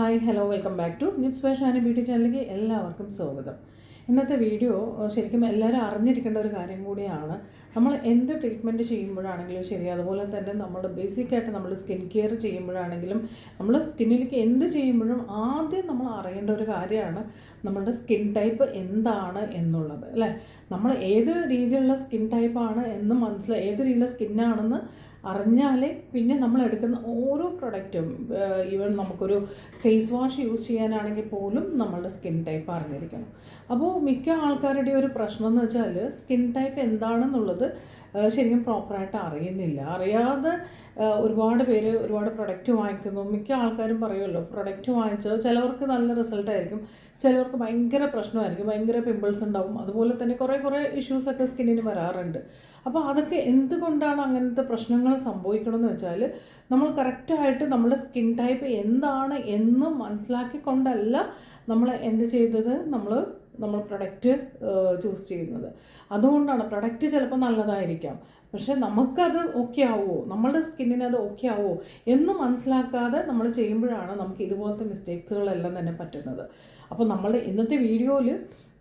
Hi hello welcome back to Nips fashion beauty ചാനലിലേക്ക് എല്ലാവർക്കും സ്വാഗതം. ഇന്നത്തെ വീഡിയോ ശരിക്കും എല്ലാവരും അറിഞ്ഞിരിക്കേണ്ട ഒരു കാര്യം കൂടിയാണ്. നമ്മൾ എന്ത് ട്രീറ്റ്മെന്റ് ചെയ്യുമ്പോഴാണെങ്കിലും ശരി അതുപോലെ തന്നെ നമ്മുടെ ബേസിക്കായിട്ട് നമ്മൾ സ്കിൻ കെയർ ചെയ്യുമ്പോഴാണെങ്കിലും നമ്മൾ സ്കിന്നിലേക്ക് എന്ത് ചെയ്യുമ്പോഴും ആദ്യം നമ്മൾ അറിയേണ്ട ഒരു കാര്യമാണ് നമ്മുടെ സ്കിൻ ടൈപ്പ് എന്താണ് എന്നുള്ളത് അല്ലേ? നമ്മൾ ഏത് രീതിയിലുള്ള സ്കിൻ ടൈപ്പാണ് എന്ന് മനസ്സിലായി ഏത് രീതിയിലുള്ള സ്കിന്നാണെന്ന് അറിഞ്ഞാലേ പിന്നെ നമ്മൾ എടുക്കുന്ന ഓരോ പ്രൊഡക്റ്റും ഈവൻ നമുക്കൊരു ഫേസ് വാഷ് യൂസ് ചെയ്യാനാണെങ്കിൽ പോലും നമ്മളുടെ സ്കിൻ ടൈപ്പ് അറിഞ്ഞിരിക്കണം. അപ്പോൾ മിക്ക ആൾക്കാരുടെ ഒരു പ്രശ്നം എന്ന് വെച്ചാൽ സ്കിൻ ടൈപ്പ് എന്താണെന്നുള്ളത് ആ, ശരിക്കും പ്രോപ്പറായിട്ട് അറിയുന്നില്ല. അറിയാതെ ഒരുപാട് പേര് ഒരുപാട് പ്രൊഡക്റ്റ് വാങ്ങിക്കുന്നു. മിക്ക ആൾക്കാരും പറയുമല്ലോ പ്രൊഡക്റ്റ് വാങ്ങിച്ചത് ചിലവർക്ക് നല്ല റിസൾട്ടായിരിക്കും ചിലവർക്ക് ഭയങ്കര പ്രശ്നമായിരിക്കും. ഭയങ്കര പിമ്പിൾസ് ഉണ്ടാവും. അതുപോലെ തന്നെ കുറേ കുറേ ഇഷ്യൂസൊക്കെ സ്കിന്നിന് വരാറുണ്ട്. അപ്പോൾ അതൊക്കെ എന്തുകൊണ്ടാണ് അങ്ങനത്തെ പ്രശ്നങ്ങൾ സംഭവിക്കണമെന്ന് വെച്ചാൽ നമ്മൾ കറക്റ്റായിട്ട് നമ്മുടെ സ്കിൻ ടൈപ്പ് എന്താണ് എന്ന് മനസ്സിലാക്കിക്കൊണ്ടല്ല നമ്മൾ എന്ത് ചെയ്തത്? നമ്മൾ നമ്മൾ പ്രൊഡക്റ്റ് ചൂസ് ചെയ്യുന്നത്. അതുകൊണ്ടാണ് പ്രൊഡക്റ്റ് ചിലപ്പോൾ നല്ലതായിരിക്കാം. പക്ഷെ നമുക്കത് ഓക്കെ ആവുമോ നമ്മളുടെ സ്കിന്നിന് അത് ഓക്കെ ആവുമോ എന്ന് മനസ്സിലാക്കാതെ നമ്മൾ ചെയ്യുമ്പോഴാണ് നമുക്ക് ഇതുപോലത്തെ മിസ്റ്റേക്സുകളെല്ലാം തന്നെ പറ്റുന്നത്. അപ്പോൾ നമ്മളുടെ ഇന്നത്തെ വീഡിയോയിൽ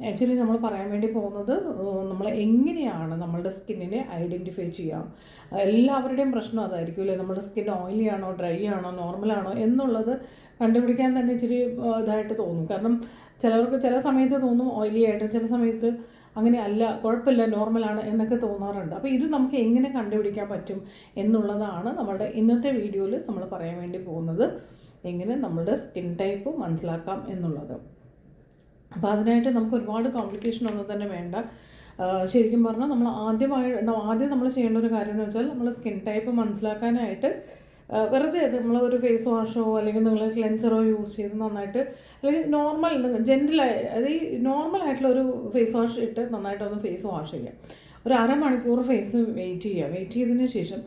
ആക്ച്വലി നമ്മൾ പറയാൻ വേണ്ടി പോകുന്നത് നമ്മൾ എങ്ങനെയാണ് നമ്മളുടെ സ്കിന്നിനെ ഐഡന്റിഫൈ ചെയ്യാം? എല്ലാവരുടെയും പ്രശ്നം അതായിരിക്കും അല്ലേ? നമ്മുടെ സ്കിൻ ഓയിലി ആണോ ഡ്രൈ ആണോ നോർമലാണോ എന്നുള്ളത് കണ്ടുപിടിക്കാൻ തന്നെ ഇച്ചിരി ഇതായിട്ട് തോന്നും. കാരണം ചിലവർക്ക് ചില സമയത്ത് തോന്നും ഓയിലി ആയിട്ട് ചില സമയത്ത് അങ്ങനെ അല്ല കുഴപ്പമില്ല നോർമലാണ് എന്നൊക്കെ തോന്നാറുണ്ട്. അപ്പോൾ ഇത് നമുക്ക് എങ്ങനെ കണ്ടുപിടിക്കാൻ പറ്റും എന്നുള്ളതാണ് നമ്മളുടെ ഇന്നത്തെ വീഡിയോയിൽ നമ്മൾ പറയാൻ വേണ്ടി പോകുന്നത്. എങ്ങനെ നമ്മളുടെ സ്കിൻ ടൈപ്പ് മനസ്സിലാക്കാം എന്നുള്ളത്. അപ്പോൾ അതിനായിട്ട് നമുക്ക് ഒരുപാട് കോംപ്ലിക്കേഷൻ ഒന്നും തന്നെ വേണ്ട. ശരിക്കും പറഞ്ഞാൽ നമ്മൾ ആദ്യമായി ആദ്യം നമ്മൾ ചെയ്യേണ്ട ഒരു കാര്യം എന്ന് വെച്ചാൽ നമ്മൾ സ്കിൻ ടൈപ്പ് മനസ്സിലാക്കാനായിട്ട് വെറുതെ നമ്മൾ ഒരു ഫേസ് വാഷോ അല്ലെങ്കിൽ നിങ്ങൾ ക്ലെൻസറോ യൂസ് ചെയ്ത് നന്നായിട്ട് അല്ലെങ്കിൽ നോർമൽ ജെന്റലായി അതായത് ഈ നോർമൽ ആയിട്ടുള്ള ഒരു ഫേസ് വാഷ് ഇട്ട് നന്നായിട്ട് ഒന്ന് ഫേസ് വാഷ് ചെയ്യാം. ഒരു അരമണിക്കൂർ ഫേസ് വെയിറ്റ് ചെയ്യുക വെയിറ്റ് ചെയ്തതിന് ശേഷം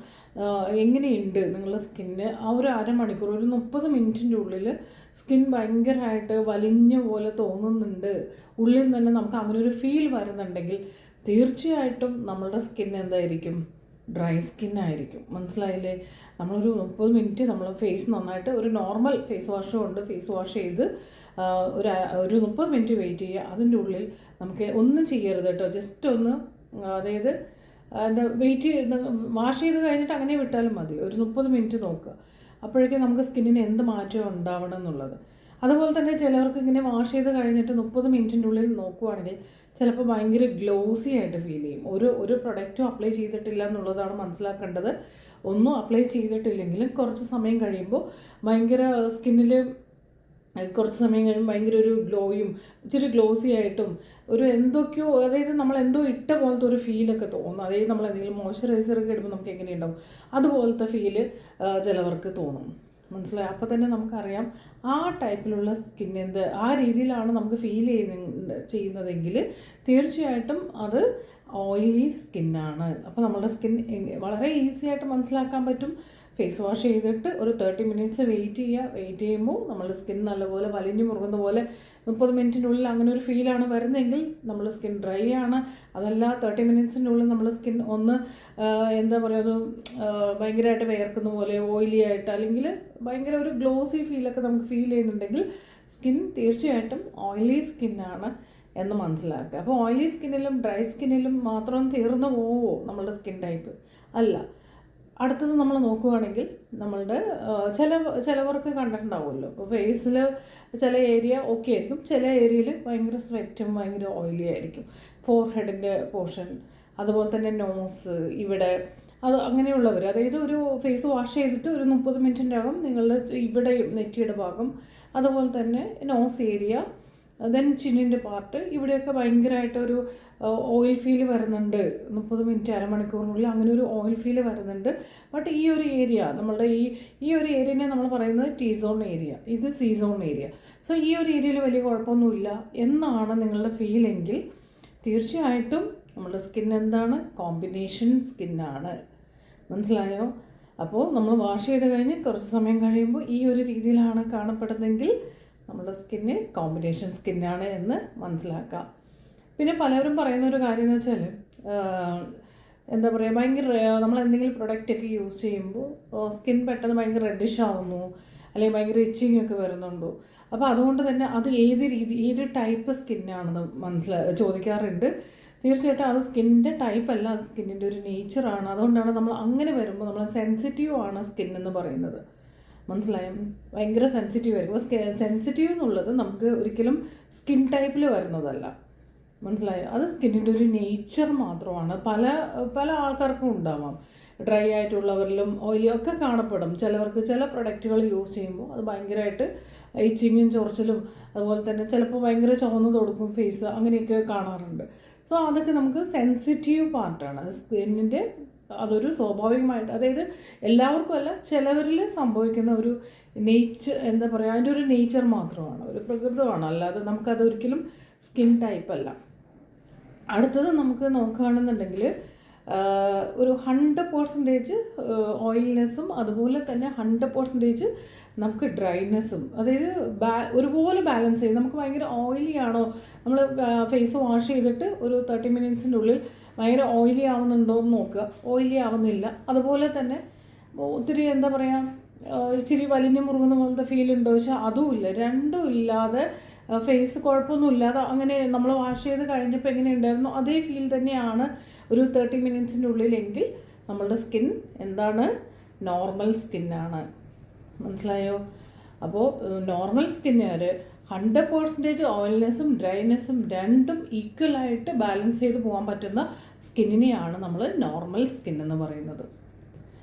എങ്ങനെയുണ്ട് നിങ്ങളുടെ സ്കിന്ന്? ആ ഒരു അരമണിക്കൂർ ഒരു മുപ്പത് മിനിറ്റിന്റെ ഉള്ളിൽ സ്കിൻ ഭയങ്കരമായിട്ട് വലിഞ്ഞ പോലെ തോന്നുന്നുണ്ട്. ഉള്ളിൽ തന്നെ നമുക്ക് അങ്ങനെ ഒരു ഫീൽ വരുന്നുണ്ടെങ്കിൽ തീർച്ചയായിട്ടും നമ്മളുടെ സ്കിൻ എന്തായിരിക്കും? ഡ്രൈ സ്കിൻ ആയിരിക്കും. മനസ്സിലായില്ലേ? നമ്മളൊരു മുപ്പത് മിനിറ്റ് നമ്മൾ ഫേസ് നന്നായിട്ട് ഒരു നോർമൽ ഫേസ് വാഷ് കൊണ്ട് ഫേസ് വാഷ് ചെയ്ത് ഒരു ഒരു മുപ്പത് മിനിറ്റ് വെയിറ്റ് ചെയ്യുക. അതിന്റെ ഉള്ളിൽ നമുക്ക് ഒന്നും ചെയ്യരുത് കേട്ടോ. ജസ്റ്റ് ഒന്ന് അതായത് എന്താ വെയിറ്റ് വാഷ് ചെയ്ത് കഴിഞ്ഞിട്ട് അങ്ങനെ വിട്ടാലും മതി. ഒരു മുപ്പത് മിനിറ്റ് നോക്കുക. അപ്പോഴേക്കും നമുക്ക് സ്കിന്നിന് എന്ത് മാറ്റം ഉണ്ടാവണം എന്നുള്ളത്. അതുപോലെ തന്നെ ചിലവർക്ക് ഇങ്ങനെ വാഷ് ചെയ്ത് കഴിഞ്ഞിട്ട് മുപ്പത് മിനിറ്റിന്റെ ഉള്ളിൽ നോക്കുവാണെങ്കിൽ ചിലപ്പോൾ ഭയങ്കര ഗ്ലോസി ആയിട്ട് ഫീൽ ചെയ്യും. ഒരു ഒരു പ്രൊഡക്റ്റും അപ്ലൈ ചെയ്തിട്ടില്ല എന്നുള്ളതാണ് മനസ്സിലാക്കേണ്ടത്. ഒന്നും അപ്ലൈ ചെയ്തിട്ടില്ലെങ്കിലും കുറച്ച് സമയം കഴിയുമ്പോൾ ഭയങ്കര സ്കിന്നിൽ കുറച്ച് സമയം കഴിയുമ്പോൾ ഭയങ്കര ഒരു ഗ്ലോയും ഇച്ചിരി ഗ്ലോസി ആയിട്ടും ഒരു എന്തൊക്കെയോ അതായത് നമ്മൾ എന്തോ ഇട്ട പോലത്തെ ഒരു ഫീലൊക്കെ തോന്നും. അതായത് നമ്മൾ എന്തെങ്കിലും മോയ്സ്ചറൈസർ ഒക്കെ ഇടുമ്പോൾ നമുക്ക് എങ്ങനെയുണ്ടാവും? അതുപോലത്തെ ഫീൽ ചിലവർക്ക് തോന്നും. മനസ്സിലായി? അപ്പോൾ തന്നെ നമുക്കറിയാം ആ ടൈപ്പിലുള്ള സ്കിൻ എന്ത് ആ രീതിയിലാണ് നമുക്ക് ഫീൽ ചെയ്യുന്ന ചെയ്യുന്നതെങ്കിൽ തീർച്ചയായിട്ടും അത് ഓയിലി സ്കിന്നാണ് അപ്പോൾ നമ്മുടെ സ്കിൻ വളരെ ഈസി ആയിട്ട് മനസ്സിലാക്കാൻ പറ്റും. ഫേസ് വാഷ് ചെയ്തിട്ട് ഒരു തേർട്ടി മിനിറ്റ്സ് വെയിറ്റ് ചെയ്യുക. വെയിറ്റ് ചെയ്യുമ്പോൾ നമ്മുടെ സ്കിൻ നല്ലപോലെ വലിഞ്ഞു മുറുകുന്ന പോലെ മുപ്പത് മിനിറ്റിനുള്ളിൽ അങ്ങനെ ഒരു ഫീലാണ് വരുന്നതെങ്കിൽ നമ്മുടെ സ്കിൻ ഡ്രൈ ആണ്. അതല്ല തേർട്ടി മിനിറ്റ്സിനുള്ളിൽ നമ്മുടെ സ്കിൻ ഒന്ന് എന്താ പറയുക ഒരു ഭയങ്കരമായിട്ട് വിയർക്കുന്ന പോലെ ഓയിലി ആയിട്ട് അല്ലെങ്കിൽ ഭയങ്കര ഒരു ഗ്ലോസി ഫീലൊക്കെ നമുക്ക് ഫീൽ ചെയ്യുന്നുണ്ടെങ്കിൽ സ്കിൻ തീർച്ചയായിട്ടും ഓയിലി സ്കിന്നാണ് എന്ന് മനസ്സിലാക്കുക. അപ്പോൾ ഓയിലി സ്കിന്നിലും ഡ്രൈ സ്കിന്നിലും മാത്രം തീർന്നു പോവോ നമ്മളുടെ സ്കിൻ ടൈപ്പ് അല്ല. അടുത്തത് നമ്മൾ നോക്കുകയാണെങ്കിൽ നമ്മളുടെ ചില ചിലവർക്ക് കണ്ടിട്ടുണ്ടാവുമല്ലോ. അപ്പോൾ ഫേസിൽ ചില ഏരിയ ഓക്കെ ആയിരിക്കും. ചില ഏരിയയിൽ ഭയങ്കര സ്വെറ്റും ഭയങ്കര ഓയിലി ആയിരിക്കും. ഫോർ ഹെഡിന്റെ പോർഷൻ അതുപോലെ തന്നെ നോസ് ഇവിടെ അത് അങ്ങനെയുള്ളവർ അതായത് ഒരു ഫേസ് വാഷ് ചെയ്തിട്ട് ഒരു മുപ്പത് മിനിറ്റിന്റെ അകം നിങ്ങളുടെ ഇവിടെ നെറ്റിയുടെ ഭാഗം അതുപോലെ തന്നെ നോസ് ഏരിയ ദെൻ ചിന്നിന്റെ പാർട്ട് ഇവിടെയൊക്കെ ഭയങ്കരമായിട്ടൊരു ഓയിൽ ഫീൽ വരുന്നുണ്ട്. മുപ്പത് മിനിറ്റ് അരമണിക്കൂറിനുള്ളിൽ അങ്ങനെ ഒരു ഓയിൽ ഫീൽ വരുന്നുണ്ട്. ബട്ട് ഈ ഒരു ഏരിയ നമ്മളുടെ ഈ ഈ ഒരു ഏരിയനെ നമ്മൾ പറയുന്നത് ടീ സോൺ ഏരിയ ഇത് സി സോൺ ഏരിയ സോ ഈ ഒരു ഏരിയയിൽ വലിയ കുഴപ്പമൊന്നുമില്ല എന്നാണ് നിങ്ങളുടെ ഫീലെങ്കിൽ തീർച്ചയായിട്ടും നമ്മുടെ സ്കിൻ എന്താണ്? കോമ്പിനേഷൻ സ്കിന്നാണ് മനസ്സിലായോ? അപ്പോൾ നമ്മൾ വാഷ് ചെയ്ത് കഴിഞ്ഞ് കുറച്ച് സമയം കഴിയുമ്പോൾ ഈ ഒരു രീതിയിലാണ് കാണപ്പെടുന്നതെങ്കിൽ നമ്മുടെ സ്കിന്ന് കോമ്പിനേഷൻ സ്കിന്നാണ് എന്ന് മനസ്സിലാക്കാം. പിന്നെ പലരും പറയുന്ന ഒരു കാര്യം എന്ന് വെച്ചാൽ എന്താ പറയുക ഭയങ്കര നമ്മൾ എന്തെങ്കിലും പ്രൊഡക്റ്റ് ഒക്കെ യൂസ് ചെയ്യുമ്പോൾ സ്കിൻ പെട്ടെന്ന് ഭയങ്കര റെഡിഷ് ആവുന്നു അല്ലെങ്കിൽ ഭയങ്കര ഇച്ചിങ് ഒക്കെ വരുന്നുണ്ടോ? അപ്പോൾ അതുകൊണ്ട് തന്നെ അത് ഏത് രീതി ഏത് ടൈപ്പ് സ്കിന്നാണെന്ന് മനസ്സിലാ ചോദിക്കാറുണ്ട്. തീർച്ചയായിട്ടും അത് സ്കിന്നിന്റെ ടൈപ്പ് അല്ല അത് സ്കിന്നിന്റെ ഒരു നേച്ചറാണ് അതുകൊണ്ടാണ് നമ്മൾ അങ്ങനെ വരുമ്പോൾ നമ്മൾ സെൻസിറ്റീവ് ആണ് സ്കിൻ എന്ന് പറയുന്നത്. മനസ്സിലായോ? ഭയങ്കര സെൻസിറ്റീവ് ആയിരിക്കും. സെൻസിറ്റീവ് എന്നുള്ളത് നമുക്ക് ഒരിക്കലും സ്കിൻ ടൈപ്പിൽ വരുന്നതല്ല. മനസ്സിലായോ? അത് സ്കിന്നിന്റെ ഒരു നേച്ചർ മാത്രമാണ്. പല പല ആൾക്കാർക്കും ഉണ്ടാവാം. ഡ്രൈ ആയിട്ടുള്ളവരിലും ഓയിലി ഒക്കെ കാണപ്പെടും. ചിലവർക്ക് ചില പ്രൊഡക്റ്റുകൾ യൂസ് ചെയ്യുമ്പോൾ അത് ഭയങ്കരമായിട്ട് ഇച്ചിങ്ങും ചൊറിച്ചിലും അതുപോലെ തന്നെ ചിലപ്പോൾ ഭയങ്കര ചുവന്ന് തൊടുക്കും ഫേസ് അങ്ങനെയൊക്കെ കാണാറുണ്ട്. സോ അതൊക്കെ നമുക്ക് സെൻസിറ്റീവ് പാർട്ടാണ് സ്കിന്നിന്റെ അതൊരു സ്വാഭാവികമായിട്ട് അതായത് എല്ലാവർക്കും അല്ല ചിലവരിൽ സംഭവിക്കുന്ന ഒരു നേച്ചർ എന്താ പറയുക അതിന്റെ ഒരു നേച്ചർ മാത്രമാണ് ഒരു പ്രകൃതമാണ്. അല്ലാതെ നമുക്കത് ഒരിക്കലും സ്കിൻ ടൈപ്പ് അല്ല. അടുത്തത് നമുക്ക് നോക്കുകയാണെന്നുണ്ടെങ്കിൽ ഒരു ഹൺഡ്രഡ് പെർസെന്റേജ് ഓയിൽനെസ്സും അതുപോലെ തന്നെ ഹൺഡ്രഡ് പെർസെന്റേജ് നമുക്ക് ഡ്രൈനെസ്സും അതായത് ബാ ഒരുപോലെ ബാലൻസ് ചെയ്യും നമുക്ക് ഭയങ്കര ഓയിലി ആണോ നമ്മൾ ഫേസ് വാഷ് ചെയ്തിട്ട് ഒരു തേർട്ടി മിനിറ്റ്സിന്റെ ഉള്ളിൽ ഭയങ്കര ഓയിലി ആവുന്നുണ്ടോ എന്ന് നോക്കുക. ഓയിലി ആവുന്നില്ല. അതുപോലെ തന്നെ ഒത്തിരി എന്താ പറയുക ഇച്ചിരി വലിഞ്ഞു മുറുകുന്ന പോലത്തെ ഫീൽ ഉണ്ടോ വെച്ചാൽ അതുമില്ല രണ്ടും ഇല്ലാതെ ഫേസ് കുഴപ്പമൊന്നും ഇല്ലാതെ അങ്ങനെ നമ്മൾ വാഷ് ചെയ്ത് കഴിഞ്ഞപ്പോൾ എങ്ങനെ ഉണ്ടായിരുന്നു? അതേ ഫീൽ തന്നെയാണ് ഒരു തേർട്ടി മിനിറ്റ്സിന്റെ ഉള്ളിലെങ്കിൽ നമ്മളുടെ സ്കിൻ എന്താണ്? നോർമൽ സ്കിന്നാണ് മനസ്സിലായോ? അപ്പോൾ നോർമൽ സ്കിന്നുകാർ ഹൺഡ്രഡ് പേഴ്സന്റേജ് ഓയിൽനെസ്സും ഡ്രൈനെസ്സും രണ്ടും ഈക്വലായിട്ട് ബാലൻസ് ചെയ്ത് പോകാൻ പറ്റുന്ന സ്കിന്നിനെയാണ് നമ്മൾ നോർമൽ സ്കിൻ എന്ന് പറയുന്നത്.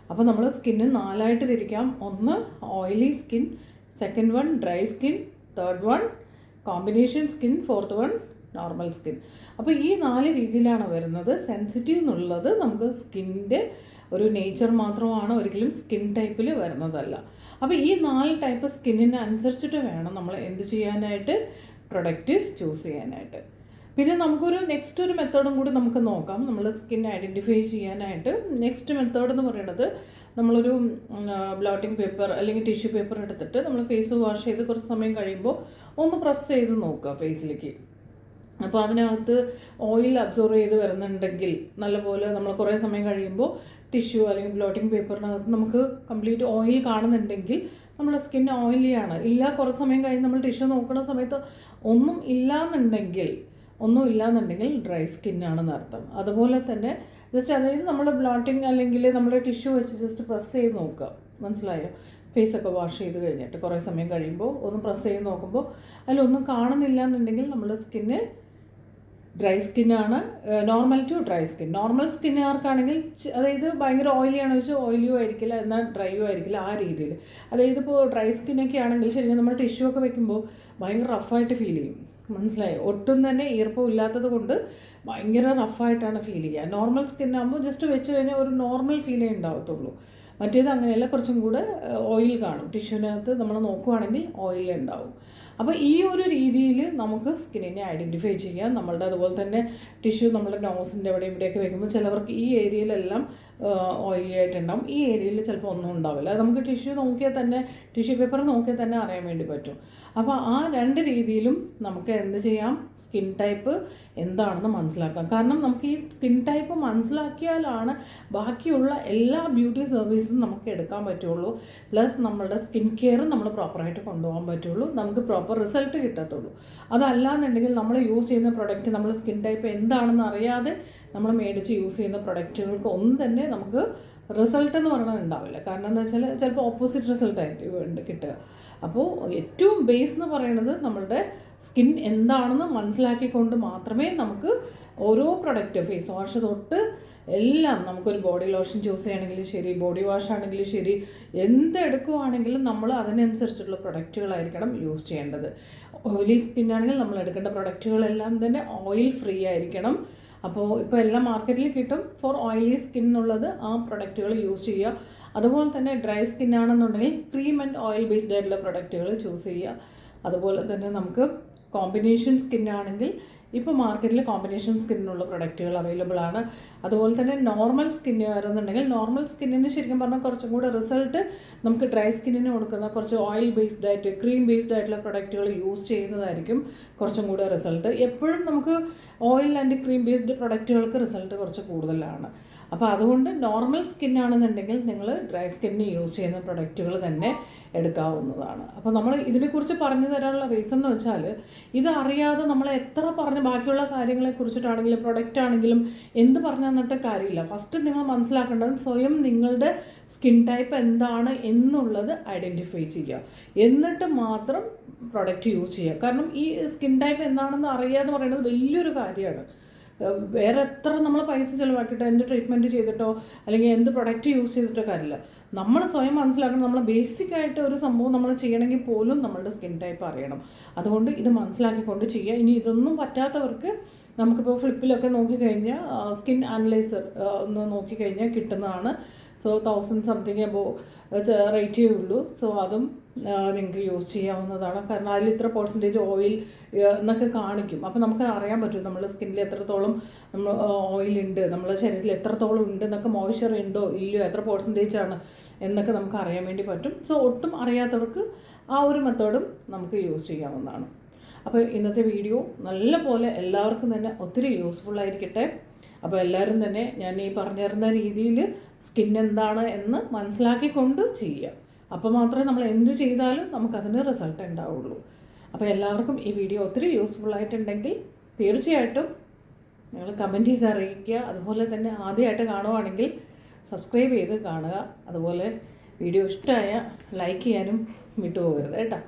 അപ്പോൾ നമ്മൾ സ്കിന്ന് നാലായിട്ട് തിരിക്കാം. ഒന്ന് oily skin second one dry skin third one combination skin fourth one normal skin അപ്പോൾ ഈ നാല് രീതിയിലാണ് വരുന്നത്. സെൻസിറ്റീവ് എന്നുള്ളത് നമുക്ക് സ്കിന്നിന്റെ ഒരു നേച്ചർ മാത്രമാണ് ഒരിക്കലും സ്കിൻ ടൈപ്പിൽ വരുന്നതല്ല. അപ്പോൾ ഈ നാല് ടൈപ്പ് സ്കിന്നിന് അനുസരിച്ചിട്ട് വേണം നമ്മൾ എന്ത് ചെയ്യാനായിട്ട്? പ്രൊഡക്റ്റ് ചൂസ് ചെയ്യാനായിട്ട്. പിന്നെ നമുക്കൊരു നെക്സ്റ്റ് ഒരു മെത്തേഡും കൂടി നമുക്ക് നോക്കാം. നമ്മൾ സ്കിൻ ഐഡന്റിഫൈ ചെയ്യാനായിട്ട്. നെക്സ്റ്റ് മെത്തേഡ് എന്ന് പറയുന്നത് നമ്മളൊരു ബ്ലോട്ടിംഗ് പേപ്പർ അല്ലെങ്കിൽ ടിഷ്യൂ പേപ്പർ എടുത്തിട്ട് നമ്മൾ ഫേസ് വാഷ് ചെയ്ത് കുറച്ച് സമയം കഴിയുമ്പോൾ ഒന്ന് പ്രസ് ചെയ്ത് നോക്കുക ഫേസിലേക്ക് അപ്പോൾ അതിനകത്ത് ഓയിൽ അബ്സോർവ് ചെയ്ത് വരുന്നുണ്ടെങ്കിൽ നല്ലപോലെ നമ്മൾ കുറേ സമയം കഴിയുമ്പോൾ ടിഷ്യൂ അല്ലെങ്കിൽ ബ്ലോട്ടിംഗ് പേപ്പറിനകത്ത് നമുക്ക് കംപ്ലീറ്റ് ഓയിൽ കാണുന്നുണ്ടെങ്കിൽ നമ്മുടെ സ്കിൻ ഓയിലിയാണ് ഇല്ല കുറേ സമയം കഴിഞ്ഞ് നമ്മൾ ടിഷ്യൂ നോക്കുന്ന സമയത്ത് ഒന്നും ഇല്ലാന്നുണ്ടെങ്കിൽ ഒന്നും ഇല്ലാന്നുണ്ടെങ്കിൽ ഡ്രൈ സ്കിൻ സ്കിന്നാണെന്ന് അർത്ഥം. അതുപോലെ തന്നെ ജസ്റ്റ് അതായത് നമ്മൾ ബ്ലോട്ടിങ് അല്ലെങ്കിൽ നമ്മുടെ ടിഷ്യൂ വെച്ച് ജസ്റ്റ് പ്രസ് ചെയ്ത് നോക്കുക. മനസ്സിലായോ? ഫേസൊക്കെ വാഷ് ചെയ്ത് കഴിഞ്ഞിട്ട് കുറേ സമയം കഴിയുമ്പോൾ ഒന്ന് പ്രസ് ചെയ്ത് നോക്കുമ്പോൾ അതിലൊന്നും കാണുന്നില്ല എന്നുണ്ടെങ്കിൽ നമ്മുടെ skin dry സ്കിന്നാണ് normal to dry skin. Normal സ്കിന്നുകാർക്കാണെങ്കിൽ അതായത് ഭയങ്കര ഓയിലി ആണെന്ന് വെച്ചാൽ ഓയിലിയോ ആയിരിക്കില്ല എന്നാൽ ഡ്രൈയോ ആയിരിക്കില്ല ആ രീതിയിൽ. അതായത് ഇപ്പോൾ ഡ്രൈ സ്കിന്നൊക്കെ ആണെങ്കിൽ ശരിക്കും നമ്മൾ ടിഷ്യൂ ഒക്കെ വെക്കുമ്പോൾ ഭയങ്കര റഫായിട്ട് ഫീൽ ചെയ്യും. മനസ്സിലായി? ഒട്ടും തന്നെ ഈർപ്പം ഇല്ലാത്തത് കൊണ്ട് ഭയങ്കര റഫായിട്ടാണ് ഫീൽ ചെയ്യുക. നോർമൽ സ്കിന്നാകുമ്പോൾ ജസ്റ്റ് വെച്ച് കഴിഞ്ഞാൽ ഒരു നോർമൽ ഫീലേ ഉണ്ടാവത്തുള്ളൂ. മറ്റേത് അങ്ങനെയല്ല കുറച്ചും കൂടെ ഓയിൽ കാണും. ടിഷ്യൂവിനകത്ത് നമ്മൾ നോക്കുകയാണെങ്കിൽ ഓയിൽ ഉണ്ടാവും. അപ്പോൾ ഈ ഒരു രീതിയിൽ നമുക്ക് സ്കിന്നിനെ ഐഡന്റിഫൈ ചെയ്യാം. നമ്മളുടെ അതുപോലെ തന്നെ ടിഷ്യൂ നമ്മുടെ നോസിന്റെ അവിടെ ഇവിടെയൊക്കെ വെക്കുമ്പോൾ ചിലവർക്ക് ഈ ഏരിയയിലെല്ലാം ഓയിലി ആയിട്ടുണ്ടാവും. ഈ ഏരിയയിൽ ചിലപ്പോൾ ഒന്നും ഉണ്ടാവില്ല. അത് നമുക്ക് ടിഷ്യൂ നോക്കിയാൽ തന്നെ ടിഷ്യൂ പേപ്പർ നോക്കിയാൽ തന്നെ അറിയാൻ വേണ്ടി പറ്റും. അപ്പോൾ ആ രണ്ട് രീതിയിലും നമുക്ക് എന്ത് ചെയ്യാം? സ്കിൻ ടൈപ്പ് എന്താണെന്ന് മനസ്സിലാക്കാം. കാരണം നമുക്ക് ഈ സ്കിൻ ടൈപ്പ് മനസ്സിലാക്കിയാലാണ് ബാക്കിയുള്ള എല്ലാ ബ്യൂട്ടി സർവീസും നമുക്ക് എടുക്കാൻ പറ്റുള്ളൂ. പ്ലസ് നമ്മളുടെ സ്കിൻ കെയർ നമ്മൾ പ്രോപ്പറായിട്ട് കൊണ്ടുപോകാൻ പറ്റുള്ളൂ. നമുക്ക് പ്രോപ്പർ റിസൾട്ട് കിട്ടത്തുള്ളൂ. അതല്ലാന്നുണ്ടെങ്കിൽ നമ്മൾ യൂസ് ചെയ്യുന്ന പ്രൊഡക്റ്റ് നമ്മൾ സ്കിൻ ടൈപ്പ് എന്താണെന്ന് അറിയാതെ നമ്മൾ മേടിച്ച് യൂസ് ചെയ്യുന്ന പ്രൊഡക്റ്റുകൾക്ക് ഒന്നും തന്നെ നമുക്ക് റിസൾട്ട് എന്ന് പറയുന്നത് ഉണ്ടാവില്ല. കാരണം എന്താ വെച്ചാൽ ചിലപ്പോൾ ഓപ്പോസിറ്റ് റിസൾട്ട് ആയിട്ട് കിട്ടുക. അപ്പോൾ ഏറ്റവും ബേസ് എന്ന് പറയുന്നത് നമ്മളുടെ സ്കിൻ എന്താണെന്ന് മനസ്സിലാക്കിക്കൊണ്ട് മാത്രമേ നമുക്ക് ഓരോ പ്രൊഡക്റ്റ് ഫേസ് വാഷ് തൊട്ട് എല്ലാം നമുക്കൊരു ബോഡി ലോഷൻ ചൂസ് ചെയ്യണമെങ്കിലും ശരി ബോഡി വാഷ് ആണെങ്കിലും ശരി എന്തെടുക്കുവാണെങ്കിലും നമ്മൾ അതിനനുസരിച്ചുള്ള പ്രൊഡക്റ്റുകളായിരിക്കണം യൂസ് ചെയ്യേണ്ടത്. ഓയിലി സ്കിൻ ആണെങ്കിൽ നമ്മൾ എടുക്കേണ്ട പ്രൊഡക്റ്റുകളെല്ലാം തന്നെ ഓയിൽ ഫ്രീ ആയിരിക്കണം. അപ്പോൾ ഇപ്പോൾ എല്ലാം മാർക്കറ്റിൽ കിട്ടും ഫോർ ഓയിലി സ്കിൻ എന്നുള്ളത് ആ പ്രൊഡക്റ്റുകൾ യൂസ് ചെയ്യുക. അതുപോലെ തന്നെ ഡ്രൈ സ്കിൻ ആണെന്നുണ്ടെങ്കിൽ ക്രീം ആൻഡ് ഓയിൽ ബേസ്ഡ് ആയിട്ടുള്ള പ്രൊഡക്റ്റുകൾ ചൂസ് ചെയ്യുക. അതുപോലെ തന്നെ നമുക്ക് കോമ്പിനേഷൻ സ്കിൻ ആണെങ്കിൽ ഇപ്പോൾ മാർക്കറ്റിൽ കോമ്പിനേഷൻ സ്കിന്നിനുള്ള പ്രൊഡക്റ്റുകൾ അവൈലബിൾ ആണ്. അതുപോലെ തന്നെ നോർമൽ സ്കിന്ന് വരുന്നുണ്ടെങ്കിൽ നോർമൽ സ്കിന്നിന് ശരിക്കും പറഞ്ഞാൽ കുറച്ചും കൂടെ റിസൾട്ട് നമുക്ക് ഡ്രൈ സ്കിന്നിന് കൊടുക്കുന്ന കുറച്ച് ഓയിൽ ബേസ്ഡ് ആയിട്ട് ക്രീം ബേസ്ഡ് ആയിട്ടുള്ള പ്രൊഡക്റ്റുകൾ യൂസ് ചെയ്യുന്നതായിരിക്കും കുറച്ചും കൂടെ റിസൾട്ട് എപ്പോഴും നമുക്ക് ഓയിൽ ആൻഡ് ക്രീം ബേസ്ഡ് പ്രൊഡക്റ്റുകൾക്ക് റിസൾട്ട് കുറച്ച് കൂടുതലാണ്. അപ്പോൾ അതുകൊണ്ട് നോർമൽ സ്കിൻ ആണെന്നുണ്ടെങ്കിൽ നിങ്ങൾ ഡ്രൈ സ്കിന്നിന് യൂസ് ചെയ്യുന്ന പ്രൊഡക്റ്റുകൾ തന്നെ എടുക്കാവുന്നതാണ്. അപ്പോൾ നമ്മൾ ഇതിനെക്കുറിച്ച് പറഞ്ഞു തരാനുള്ള റീസൺ എന്ന് വെച്ചാൽ ഇത് അറിയാതെ നമ്മൾ എത്ര പറഞ്ഞ് ബാക്കിയുള്ള കാര്യങ്ങളെ കുറിച്ചിട്ടാണെങ്കിലും പ്രൊഡക്റ്റ് ആണെങ്കിലും എന്ത് പറഞ്ഞു തന്നിട്ട് കാര്യമില്ല. ഫസ്റ്റ് നിങ്ങൾ മനസ്സിലാക്കേണ്ടത് സ്വയം നിങ്ങളുടെ സ്കിൻ ടൈപ്പ് എന്താണ് എന്നുള്ളത് ഐഡന്റിഫൈ ചെയ്യുക. എന്നിട്ട് മാത്രം പ്രൊഡക്റ്റ് യൂസ് ചെയ്യുക. കാരണം ഈ സ്കിൻ ടൈപ്പ് എന്താണെന്ന് അറിയുക എന്ന് പറയുന്നത് വലിയൊരു കാര്യമാണ്. വേറെ എത്ര നമ്മൾ പൈസ ചിലവാക്കിയിട്ടോ എന്ത് ട്രീറ്റ്മെന്റ് ചെയ്തിട്ടോ അല്ലെങ്കിൽ എന്ത് പ്രൊഡക്റ്റ് യൂസ് ചെയ്തിട്ടോ കാര്യമില്ല. നമ്മൾ സ്വയം മനസ്സിലാക്കണം നമ്മൾ ബേസിക് ആയിട്ട് ഒരു സംഭവം നമ്മൾ ചെയ്യണമെങ്കിൽ പോലും നമ്മളുടെ സ്കിൻ ടൈപ്പ് അറിയണം. അതുകൊണ്ട് ഇത് മനസ്സിലാക്കിക്കൊണ്ട് ചെയ്യുക. ഇനി ഇതൊന്നും പറ്റാത്തവർക്ക് നമുക്കിപ്പോൾ ഫ്ലിപ്പിലൊക്കെ നോക്കിക്കഴിഞ്ഞാൽ സ്കിൻ അനലൈസർ ഒന്ന് നോക്കിക്കഴിഞ്ഞാൽ കിട്ടുന്നതാണ്. സോ തൗസൻഡ് സംതിങ് എബോ റേറ്റേ ഉള്ളൂ. സോ അതും നിങ്ങൾക്ക് യൂസ് ചെയ്യാവുന്നതാണ്. കാരണം അതിൽ ഇത്ര പെർസെന്റേജ് ഓയിൽ എന്നൊക്കെ കാണിക്കും. അപ്പോൾ നമുക്ക് അറിയാൻ പറ്റും നമ്മുടെ സ്കിന്നിൽ എത്രത്തോളം നമ്മൾ ഓയിൽ ഉണ്ട്. നമ്മുടെ ശരീരത്തിൽ എത്രത്തോളം ഉണ്ട് എന്നൊക്കെ മോയ്സ്ചർ ഉണ്ടോ ഇല്ലയോ എത്ര പെർസെന്റേജ് ആണ് എന്നൊക്കെ നമുക്ക് അറിയാൻ വേണ്ടി പറ്റും. സോ ഒട്ടും അറിയാത്തവർക്ക് ആ ഒരു മെത്തേഡും നമുക്ക് യൂസ് ചെയ്യാവുന്നതാണ്. അപ്പോൾ ഇന്നത്തെ വീഡിയോ നല്ല പോലെ എല്ലാവർക്കും തന്നെ ഒത്തിരി യൂസ്ഫുൾ ആയിരിക്കട്ടെ. അപ്പോൾ എല്ലാവരും തന്നെ ഞാൻ ഈ പറഞ്ഞു തരുന്ന രീതിയിൽ സ്കിൻ എന്താണ് എന്ന് മനസ്സിലാക്കിക്കൊണ്ട് ചെയ്യുക. അപ്പോൾ മാത്രമേ നമ്മൾ എന്ത് ചെയ്താലും നമുക്കതിന് റിസൾട്ട് ഉണ്ടാവുള്ളൂ. അപ്പോൾ എല്ലാവർക്കും ഈ വീഡിയോ ഒത്തിരി യൂസ്ഫുൾ ആയിട്ടുണ്ടെങ്കിൽ തീർച്ചയായിട്ടും നിങ്ങൾ കമന്റ് ചെയ്ത് അറിയിക്കുക. അതുപോലെ തന്നെ ആദ്യമായിട്ട് കാണുവാണെങ്കിൽ സബ്സ്ക്രൈബ് ചെയ്ത് കാണുക. അതുപോലെ വീഡിയോ ഇഷ്ടമായ ലൈക്ക് ചെയ്യാനും വിട്ടുപോകരുത് കേട്ടോ.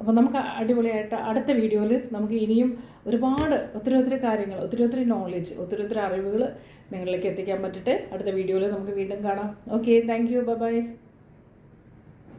അപ്പോൾ നമുക്ക് അടിപൊളിയായിട്ട് അടുത്ത വീഡിയോയിൽ നമുക്ക് ഇനിയും ഒരുപാട് ഒത്തിരി ഒത്തിരി കാര്യങ്ങൾ ഒത്തിരി ഒത്തിരി നോളജ് ഒത്തിരി ഒത്തിരി അറിവുകൾ നിങ്ങളിലേക്ക് എത്തിക്കാൻ പറ്റട്ടെ അടുത്ത വീഡിയോയിൽ നമുക്ക് വീണ്ടും കാണാം. Okay thank you by